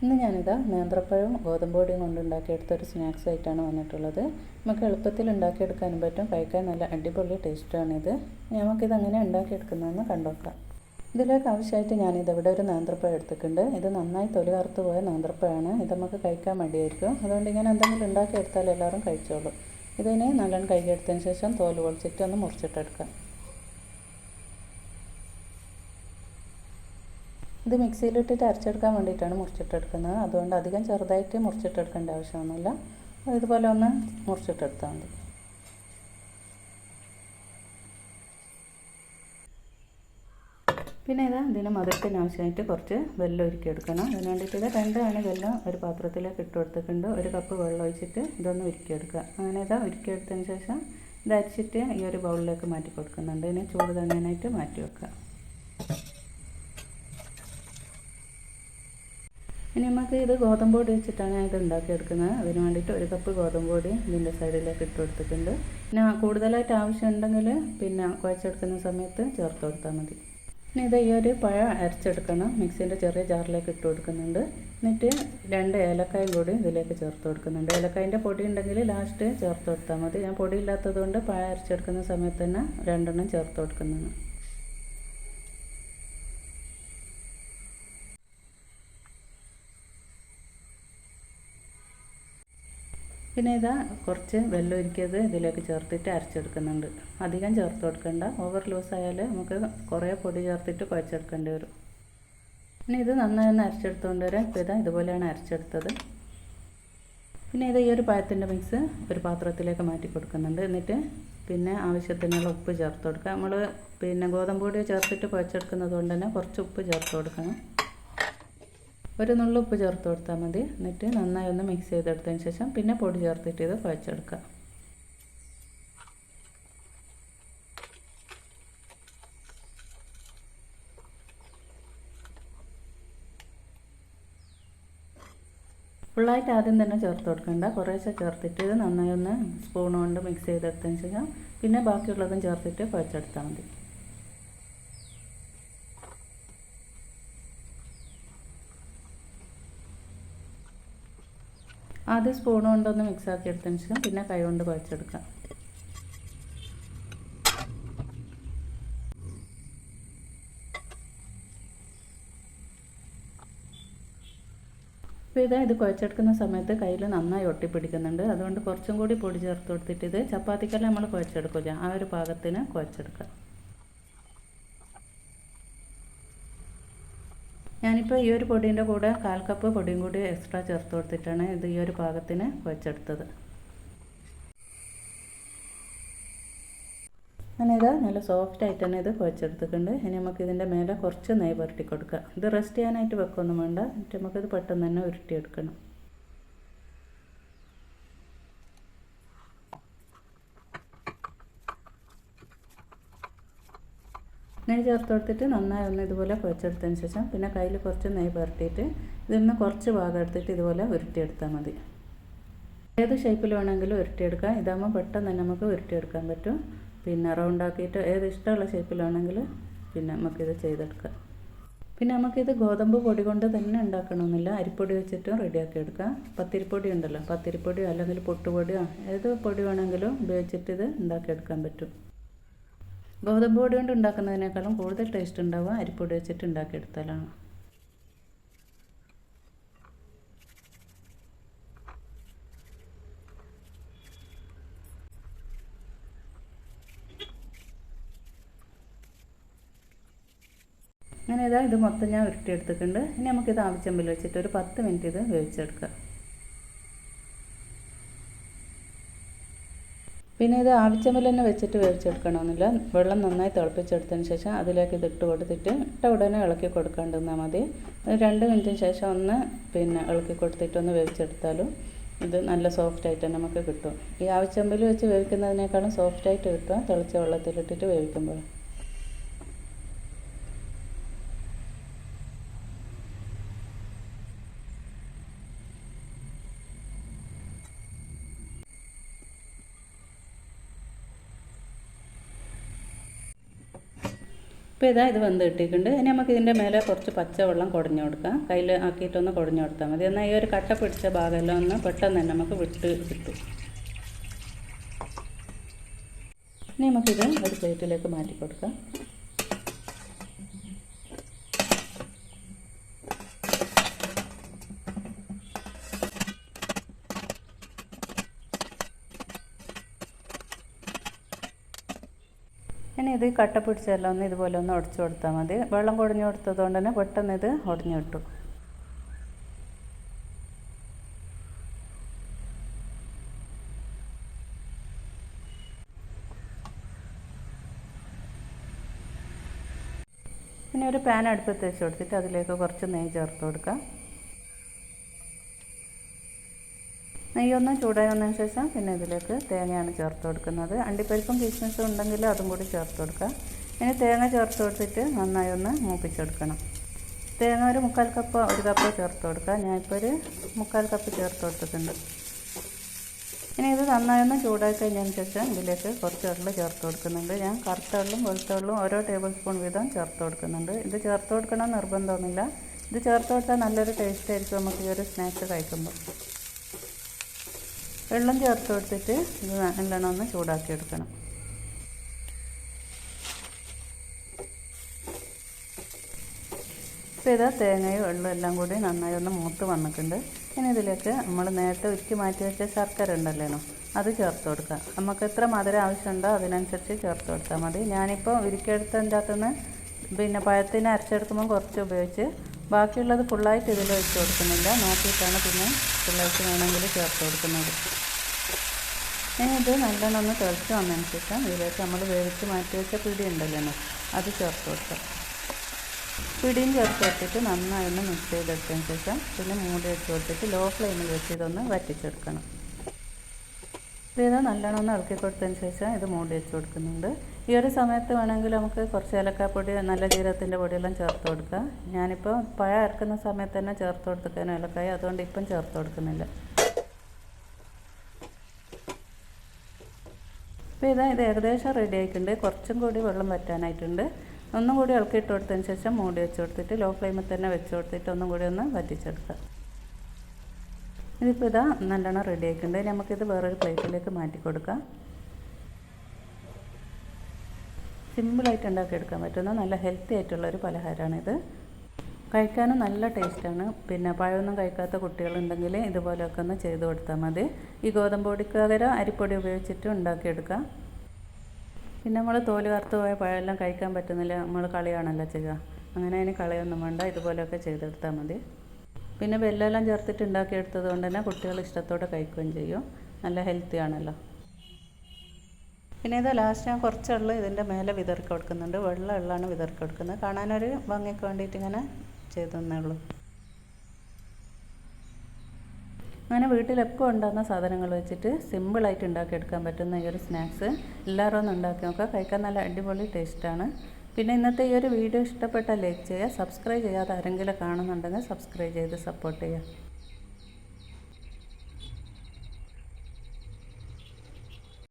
ഇന്ന് ഞാനിത് നേന്ത്രപ്പഴവും ഗോതമ്പൊടിയും കൊണ്ട് ഉണ്ടാക്കിയെടുത്ത ഒരു സ്നാക്സ് ആയിട്ടാണ് വന്നിട്ടുള്ളത്. നമുക്ക് എളുപ്പത്തിൽ ഉണ്ടാക്കിയെടുക്കാനും പറ്റും. കഴിക്കാൻ നല്ല അടിപൊളി ടേസ്റ്റാണിത്. നമുക്കിത് അങ്ങനെ ഉണ്ടാക്കിയെടുക്കുന്നതെന്ന് കണ്ടോക്കാം. ഇതിലേക്ക് ആവശ്യമായിട്ട് ഞാനിത് ഇവിടെ ഒരു നേന്ത്രപ്പഴം എടുത്തിട്ടുണ്ട്. ഇത് നന്നായി തൊലി കറുത്ത് പോയ നേന്ത്രപ്പഴമാണ്. ഇത് നമുക്ക് കഴിക്കാൻ മടിയായിരിക്കും. അതുകൊണ്ട് ഇങ്ങനെ എന്തെങ്കിലും ഉണ്ടാക്കിയെടുത്താൽ എല്ലാവരും കഴിച്ചോളൂ. ഇതിനെ നല്ലോണം കഴുകിയെടുത്തതിന് ശേഷം തോൽ പൊളിച്ചിട്ട് ഒന്ന് മുറിച്ചിട്ടെടുക്കാം. ഇത് മിക്സിയിലിട്ടിട്ട് അരച്ചെടുക്കാൻ വേണ്ടിയിട്ടാണ് മുറിച്ചിട്ടെടുക്കുന്നത്. അതുകൊണ്ട് അധികം ചെറുതായിട്ട് മുറിച്ചിട്ടെടുക്കേണ്ട ആവശ്യമൊന്നുമില്ല. ഇതുപോലെ ഒന്ന് മുറിച്ചിട്ടെടുത്താൽ മതി. പിന്നെ ഇതാ ഇതിന് മധുരത്തിന് ആവശ്യമായിട്ട് കുറച്ച് വെല്ലം ഒരുക്കി എടുക്കണം അതിന് വേണ്ടിയിട്ട് ഇത് രണ്ടാണ് വെല്ലം ഒരു പാത്രത്തിലേക്ക് ഇട്ട് കൊടുത്തിട്ടുണ്ട്. ഒരു കപ്പ് വെള്ളം ഒഴിച്ചിട്ട് ഇതൊന്ന് ഉരുക്കിയെടുക്കുക. അങ്ങനെ ഇതാ ഉരുക്കിയെടുത്തതിന് ശേഷം ഇത് അരിച്ചിട്ട് ഈ ഒരു ബൗളിലേക്ക് മാറ്റി കൊടുക്കുന്നുണ്ട്. ഇതിനെ ചൂട് തന്നെയായിട്ട് മാറ്റി വെക്കുക. ഇനി നമുക്ക് ഇത് ഗോതമ്പ് പൊടി വെച്ചിട്ടാണ് ഇത് ഉണ്ടാക്കിയെടുക്കുന്നത്. അതിന് വേണ്ടിയിട്ട് ഒരു കപ്പ് ഗോതമ്പ് പൊടി ഇതിന്റെ സൈഡിലേക്ക് ഇട്ട് കൊടുത്തിട്ടുണ്ട്. പിന്നെ കൂടുതലായിട്ട് ആവശ്യമുണ്ടെങ്കിൽ പിന്നെ കുഴച്ചെടുക്കുന്ന സമയത്ത് ചേർത്ത് കൊടുത്താൽ മതി. ഇനി ഇത് ഈ ഒരു പഴം അരച്ചെടുക്കണം. മിക്സിന്റെ ചെറിയ ജാറിലേക്ക് ഇട്ട് കൊടുക്കുന്നുണ്ട്. എന്നിട്ട് രണ്ട് ഏലക്കായും കൂടി ഇതിലേക്ക് ചേർത്ത് കൊടുക്കുന്നുണ്ട്. ഏലക്കായന്റെ പൊടി ഉണ്ടെങ്കിൽ ലാസ്റ്റ് ചേർത്ത് കൊടുത്താൽ മതി. ഞാൻ പൊടി ഇല്ലാത്തതുകൊണ്ട് പഴം അരച്ചെടുക്കുന്ന സമയത്ത് തന്നെ രണ്ടെണ്ണം ചേർത്ത് കൊടുക്കുന്നതാണ് പിന്നെ ഇതാ കുറച്ച് വെള്ളം ഒരുക്കിയത് ഇതിലേക്ക് ചേർത്തിട്ട് അരച്ചെടുക്കുന്നുണ്ട്. അധികം ചേർത്ത് കൊടുക്കണ്ട. ഓവർ ലൂസ് ആയാൽ നമുക്ക് കുറേ പൊടി ചേർത്തിട്ട് കുഴച്ചെടുക്കേണ്ടി വരും. പിന്നെ ഇത് നന്നായി ഒന്ന് അരച്ചെടുത്തുകൊണ്ട് വരാം. ഇപ്പോൾ ഇതാ ഇതുപോലെയാണ് അരച്ചെടുത്തത്. പിന്നെ ഇത് ഈ ഒരു പഴത്തിന്റെ മിക്സ് ഒരു പാത്രത്തിലേക്ക് മാറ്റി കൊടുക്കുന്നുണ്ട്. എന്നിട്ട് പിന്നെ ആവശ്യത്തിനുള്ള ഉപ്പ് ചേർത്ത് കൊടുക്കുക. നമ്മൾ പിന്നെ ഗോതമ്പ് പൊടി ചേർത്തിട്ട് കുഴച്ചെടുക്കുന്നത് കൊണ്ട് തന്നെ കുറച്ച് ഉപ്പ് ചേർത്ത് കൊടുക്കണം. ഒരു നുള്ളു ഉപ്പ് ചേർത്ത് കൊടുത്താൽ മതി. എന്നിട്ട് നന്നായി ഒന്ന് മിക്സ് ചെയ്തെടുത്തതിന് ശേഷം പിന്നെ പൊടി ചേർത്തിട്ട് ഇത് കുഴച്ചെടുക്കുക. ഫുള്ളായിട്ട് ആദ്യം തന്നെ ചേർത്ത് കൊടുക്കണ്ട. കുറേശ്ശെ ചേർത്തിട്ട് ഇത് നന്നായി ഒന്ന് സ്പൂൺ കൊണ്ട് മിക്സ് ചെയ്തെടുത്തതിന് ശേഷം പിന്നെ ബാക്കിയുള്ളതും ചേർത്തിട്ട് കുഴച്ചെടുത്താൽ മതി. ആദ്യം സ്പൂൺ കൊണ്ടൊന്ന് മിക്സ് ആക്കി എടുത്തതിന് ശേഷം പിന്നെ കൈ കൊണ്ട് കുഴച്ചെടുക്കാം. അപ്പോൾ ഇതാ ഇത് കുഴച്ചെടുക്കുന്ന സമയത്ത് കയ്യിൽ നന്നായി ഒട്ടിപ്പിടിക്കുന്നുണ്ട്. അതുകൊണ്ട് കുറച്ചും കൂടി പൊടി ചേർത്ത് കൊടുത്തിട്ട് ഇത് ചപ്പാത്തിക്കല്ല നമ്മൾ കുഴച്ചെടുക്കില്ല ആ ഒരു പാകത്തിന് കുഴച്ചെടുക്കാം. ഞാനിപ്പോൾ ഈ ഒരു പൊടീന്റെ കൂടെ കാൽ കപ്പ് പൊടിയും കൂടി എക്സ്ട്രാ ചേർത്ത് കൊടുത്തിട്ടാണ് ഇത് ഈ ഒരു പാകത്തിന് കുഴച്ചെടുത്തത് അങ്ങനെ ഇത് നല്ല സോഫ്റ്റ് ആയിട്ട് തന്നെ ഇത് കുഴച്ചെടുത്തിട്ടുണ്ട് ഇനി നമുക്ക് ഇതിന്റെ മേലെ കുറച്ച് നെയ്യ് പുരട്ടി കൊടുക്കുക ഇത് റെസ്റ്റ് ചെയ്യാനായിട്ട് വെക്കൊന്നും വേണ്ട. എന്നിട്ട് നമുക്കിത് പെട്ടെന്ന് തന്നെ ഉരുട്ടിയെടുക്കണം. നെയ്യ് ചേർത്ത് കൊടുത്തിട്ട് നന്നായി ഒന്ന് ഇതുപോലെ കുഴച്ചെടുത്തതിന് ശേഷം പിന്നെ കയ്യിൽ കുറച്ച് നെയ്യ് പുരട്ടിയിട്ട് ഇതിൽ നിന്ന് കുറച്ച് ഭാഗം എടുത്തിട്ട് ഇതുപോലെ ഉരുട്ടിയെടുത്താൽ മതി. ഏത് ഷേപ്പിൽ വേണമെങ്കിലും ഉരുട്ടിയെടുക്കാം. ഇതാകുമ്പോൾ പെട്ടെന്ന് തന്നെ നമുക്ക് ഉരുട്ടിയെടുക്കാൻ പറ്റും. പിന്നെ റൗണ്ട് ആക്കിയിട്ട് ഏത് ഇഷ്ടമുള്ള ഷേപ്പിൽ വേണമെങ്കിൽ പിന്നെ നമുക്കിത് ചെയ്തെടുക്കാം. പിന്നെ നമുക്കിത് ഗോതമ്പ് പൊടി കൊണ്ട് തന്നെ ഉണ്ടാക്കണമെന്നില്ല. അരിപ്പൊടി വെച്ചിട്ടും റെഡിയാക്കി എടുക്കാം. പത്തിരിപ്പൊടി ഉണ്ടല്ലോ. പത്തിരിപ്പൊടിയോ അല്ലെങ്കിൽ പൊട്ടുപൊടിയോ ഏത് പൊടി വേണമെങ്കിലും ഉപയോഗിച്ചിട്ട് ഇത് ഉണ്ടാക്കിയെടുക്കാൻ പറ്റും. ഗോതമ്പ് പൊടി കൊണ്ട് ഉണ്ടാക്കുന്നതിനേക്കാളും കൂടുതൽ ടേസ്റ്റ് ഉണ്ടാവുക. അരിപ്പൊടി വെച്ചിട്ട് ഉണ്ടാക്കിയെടുത്താലാണ്. അങ്ങനെ ഇതാ ഇത് മൊത്തം ഞാൻ ഉരുട്ടിയെടുത്തിട്ടുണ്ട്. ഇനി നമുക്കിത് ആവശ്യമ്പിൽ വെച്ചിട്ട് ഒരു പത്ത് മിനിറ്റ് ഇത് വേവിച്ചെടുക്കാം. പിന്നെ ഇത് ആവശ്യമില്ല തന്നെ വെച്ചിട്ട് വേവിച്ചെടുക്കണമെന്നില്ല. വെള്ളം നന്നായി തിളപ്പിച്ചെടുത്തതിന് ശേഷം അതിലേക്ക് ഇത് ഇട്ട് കൊടുത്തിട്ട് ഇട്ട ഉടനെ ഇളക്കി കൊടുക്കാണ്ടിരുന്നാൽ മതി. രണ്ട് മിനിറ്റിന് ശേഷം ഒന്ന് പിന്നെ ഇളക്കി കൊടുത്തിട്ട് ഒന്ന് വേവിച്ചെടുത്താലും ഇത് നല്ല സോഫ്റ്റായിട്ട് തന്നെ നമുക്ക് കിട്ടും. ഈ ആവശ്യമ്പിൽ വെച്ച് വേവിക്കുന്നതിനേക്കാളും സോഫ്റ്റായിട്ട് കിട്ടുക തിളച്ച വെള്ളത്തിലിട്ടിട്ട് വേവിക്കുമ്പോൾ. ഇപ്പോൾ ഇതാ ഇത് വെന്ത് കിട്ടിയിട്ടുണ്ട്. ഇനി നമുക്ക് ഇതിന്റെ മേലെ കുറച്ച് പച്ചവെള്ളം കുടഞ്ഞു കൊടുക്കാം. കയ്യിൽ ആക്കിയിട്ടൊന്ന് കുടഞ്ഞു കൊടുത്താൽ മതി. എന്നാൽ ഈ ഒരു കട്ട പിടിച്ച ഭാഗമെല്ലാം ഒന്ന് പെട്ടെന്ന് തന്നെ നമുക്ക് വിട്ട് കിട്ടും. ഇനി നമുക്കിത് ഒരു പ്ലേറ്റിലേക്ക് മാറ്റി കൊടുക്കാം. ഇനി ഇത് കട്ട പിടിച്ചെല്ലാം ഒന്ന് ഇതുപോലെ ഒന്ന് ഉടച്ചു കൊടുത്താൽ മതി. വെള്ളം കുടഞ്ഞു കൊടുത്തത് കൊണ്ട് തന്നെ പെട്ടെന്ന് ഇത് ഉടഞ്ഞു കിട്ടും. പിന്നെ ഒരു പാൻ അടുപ്പത്ത് വെച്ച് കൊടുത്തിട്ട് അതിലേക്ക് കുറച്ച് നെയ്യ് ചേർത്ത് കൊടുക്കാം. നെയ്യൊന്ന് ചൂടായി വന്നതിന് ശേഷം പിന്നെ ഇതിലേക്ക് തേങ്ങയാണ് ചേർത്ത് കൊടുക്കുന്നത്. അണ്ടിപ്പരിപ്പും കിസ്മിസും ഉണ്ടെങ്കിൽ അതും കൂടി ചേർത്ത് കൊടുക്കുക ഇനി തേങ്ങ ചേർത്ത് കൊടുത്തിട്ട് നന്നായി ഒന്ന് മൂപ്പിച്ചെടുക്കണം തേങ്ങ ഒരു മുക്കാൽ കപ്പ് ഒരു കപ്പ് ചേർത്ത് കൊടുക്കുക ഞാനിപ്പോൾ ഒരു മുക്കാൽ കപ്പ് ചേർത്ത് കൊടുത്തിട്ടുണ്ട്. ഇനി ഇത് നന്നായി ഒന്ന് ചൂടായി കഴിഞ്ഞതിന് ശേഷം ഇതിലേക്ക് കുറച്ച് വെള്ളം ചേർത്ത് കൊടുക്കുന്നുണ്ട്. ഞാൻ കറുത്ത വെള്ളം വെളുത്ത വെള്ളം ഓരോ ടേബിൾ സ്പൂൺ വീതം ചേർത്ത് കൊടുക്കുന്നുണ്ട്. ഇത് ചേർത്ത് കൊടുക്കണം നിർബന്ധമൊന്നുമില്ല. ഇത് ചേർത്ത് കൊടുത്താൽ നല്ലൊരു ടേസ്റ്റ് ആയിരിക്കും നമുക്ക് ഈ ഒരു സ്നാക്സ് കഴിക്കുമ്പോൾ. വെള്ളം ചേർത്ത് കൊടുത്തിട്ട് ഇത് നല്ലോണം ഒന്ന് ചൂടാക്കി എടുക്കണം. ഇപ്പോൾ ഇതാ തേങ്ങയും വെള്ളം എല്ലാം കൂടി നന്നായി ഒന്ന് മൂത്ത് വന്നിട്ടുണ്ട്. ഇനി ഇതിലേക്ക് നമ്മൾ നേരത്തെ ഉരുക്കി മാറ്റി വെച്ച ശർക്കര ഉണ്ടല്ലോ അത് ചേർത്ത് കൊടുക്കുക നമുക്ക് എത്ര മധുരം ആവശ്യമുണ്ടോ അതിനനുസരിച്ച് ചേർത്ത് കൊടുത്താൽ മതി. ഞാനിപ്പോൾ ഉരുക്കിയെടുത്തതിന്റെ അകത്തുനിന്ന് പിന്നെ പഴത്തിന് അരച്ചെടുക്കുമ്പോൾ കുറച്ച് ഉപയോഗിച്ച് ബാക്കിയുള്ളത് ഫുള്ളായിട്ട് ഇതിൽ വെച്ച് കൊടുക്കുന്നില്ല. നോക്കിയിട്ടാണ് പിന്നെ ഫുള്ളായിട്ട് വേണമെങ്കിൽ ചേർത്ത് കൊടുക്കുന്നത്. ഇത് നല്ലോണം ഒന്ന് തിളച്ച് വന്നതിന് ശേഷം ഇതിലേക്ക് നമ്മൾ വേവിച്ച് മാറ്റി വെച്ച പിടി ഉണ്ടല്ലോ അത് ചേർത്ത് കൊടുക്കാം. പിടിയും ചേർത്ത് കൊടുത്തിട്ട് നന്നായി ഒന്ന് മിക്സ് ചെയ്തെടുത്തതിന് ശേഷം പിന്നെ മൂടി വെച്ച് കൊടുത്തിട്ട് ലോ ഫ്ലെയിമിൽ വെച്ച് ഇതൊന്ന് വറ്റിച്ചെടുക്കണം. ഇത് നല്ലോണം ഒന്ന് ഇളക്കി കൊടുത്തതിന് ശേഷം ഇത് മൂടി വെച്ച് കൊടുക്കുന്നുണ്ട്. ഈ ഒരു സമയത്ത് വേണമെങ്കിൽ നമുക്ക് കുറച്ച് ഏലക്കാപ്പൊടി നല്ല ജീരകത്തിന്റെ പൊടിയെല്ലാം ചേർത്ത് കൊടുക്കാം. ഞാനിപ്പോൾ പഴം ഇറക്കുന്ന സമയത്ത് തന്നെ ചേർത്ത് കൊടുത്തേക്കാനും ഏലക്കായ. അതുകൊണ്ട് ഇപ്പം ചേർത്ത് കൊടുക്കുന്നില്ല. അപ്പോൾ ഇതാ ഇത് ഏകദേശം റെഡി ആയിട്ടുണ്ട്. കുറച്ചും കൂടി വെള്ളം വറ്റാനായിട്ടുണ്ട്. ഒന്നും കൂടി ഇളക്കിയിട്ട് കൊടുത്തതിന് ശേഷം മൂടി വെച്ച് കൊടുത്തിട്ട് ലോ ഫ്ലെയിമിൽ തന്നെ വെച്ച് കൊടുത്തിട്ട് ഒന്നും കൂടി ഒന്ന് വറ്റിച്ചെടുക്കാം ഇതിപ്പോൾ ഇതാ നല്ലോണം റെഡി ആയിട്ടുണ്ട്. നമുക്കിത് വേറൊരു പ്ലേറ്റിലേക്ക് മാറ്റി കൊടുക്കാം. സിമ്പിളായിട്ട് ഉണ്ടാക്കിയെടുക്കാൻ പറ്റുന്ന നല്ല ഹെൽത്തി ആയിട്ടുള്ള ഒരു പലഹാരമാണിത്. കഴിക്കാനും നല്ല ടേസ്റ്റാണ്. പിന്നെ പഴമൊന്നും കഴിക്കാത്ത കുട്ടികളുണ്ടെങ്കിൽ ഇതുപോലെയൊക്കെ ഒന്ന് ചെയ്ത് കൊടുത്താൽ മതി. ഈ ഗോതമ്പ് പൊടിക്ക് പകരം അരിപ്പൊടി ഉപയോഗിച്ചിട്ട് ഉണ്ടാക്കിയെടുക്കാം. പിന്നെ നമ്മൾ തോൽ കറുത്ത് പോയ പഴമെല്ലാം കഴിക്കാൻ പറ്റുന്നില്ല. നമ്മൾ കളിയാണല്ലോ ചെയ്യുക. അങ്ങനെ അതിന് കളിയൊന്നും വേണ്ട. ഇതുപോലെയൊക്കെ ചെയ്തെടുത്താൽ മതി. പിന്നെ വെല്ലെല്ലാം ചേർത്തിട്ട് ഉണ്ടാക്കിയെടുത്തത് കൊണ്ട് തന്നെ കുട്ടികൾ ഇഷ്ടത്തോടെ കഴിക്കുകയും ചെയ്യും. നല്ല ഹെൽത്തി ആണല്ലോ. പിന്നെ ഇത് ലാസ്റ്റ് ഞാൻ കുറച്ച് വെള്ളം ഇതിന്റെ മേലെ വിതർക്കി കൊടുക്കുന്നുണ്ട് വെള്ളം വെള്ളമാണ് വിതർക്കി കൊടുക്കുന്നത് കാണാനൊരു ഭംഗിക്ക് വേണ്ടിയിട്ട് ഇങ്ങനെ ചെയ്തു തന്നേ ഉള്ളൂ അങ്ങനെ വീട്ടിലൊക്കെ ഉണ്ടാകുന്ന സാധനങ്ങൾ വെച്ചിട്ട് സിമ്പിളായിട്ട് ഉണ്ടാക്കിയെടുക്കാൻ പറ്റുന്ന ഈ ഒരു സ്നാക്സ് എല്ലാവരും ഒന്ന് ഉണ്ടാക്കി നോക്കുക. കഴിക്കാൻ നല്ല അടിപൊളി ടേസ്റ്റാണ്. പിന്നെ ഇന്നത്തെ ഈ ഒരു വീഡിയോ ഇഷ്ടപ്പെട്ടാൽ ലൈക്ക് ചെയ്യുക സബ്സ്ക്രൈബ് ചെയ്യാതെ ആരെങ്കിലും കാണുന്നുണ്ടെങ്കിൽ സബ്സ്ക്രൈബ് ചെയ്ത് സപ്പോർട്ട് ചെയ്യുക.